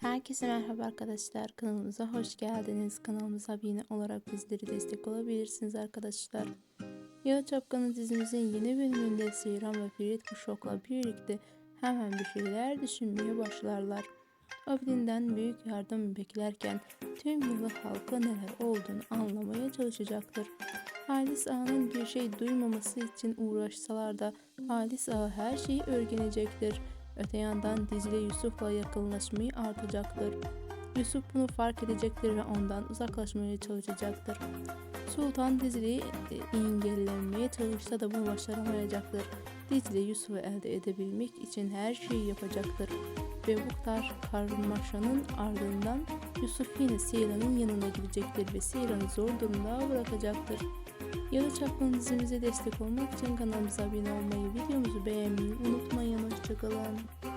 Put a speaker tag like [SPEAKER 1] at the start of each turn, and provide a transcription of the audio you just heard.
[SPEAKER 1] Herkese merhaba arkadaşlar. Kanalımıza hoş geldiniz. Kanalımıza abone olarak bizleri destek olabilirsiniz arkadaşlar. Yalı Çapkını dizimizin yeni bölümünde Seyran ve Ferit bu şokla birlikte hemen bir şeyler düşünmeye başlarlar. Abidin'den büyük yardım beklerken tüm yılı halka neler olduğunu anlamaya çalışacaktır. Halis Ağa'nın bir şey duymaması için uğraşsalar da Halis Ağa her şeyi öğrenecektir. Öte yandan Dicle Yusuf'la yakınlaşmayı artacaktır. Yusuf bunu fark edecektir ve ondan uzaklaşmaya çalışacaktır. Sultan Dicle'yi e, engellemeye çalışsa da bunu başaramayacaktır. Dicle Yusuf'u elde edebilmek için her şeyi yapacaktır. Ve bu kadar karmaşanın ardından Yusuf yine Seyran'ın yanına gidecektir ve Seyran'ı zor durumda bırakacaktır. Yalı Çapkın dizimize destek olmak için kanalımıza abone olmayı, videomuzu beğenmeyi unutmayın. 这个呢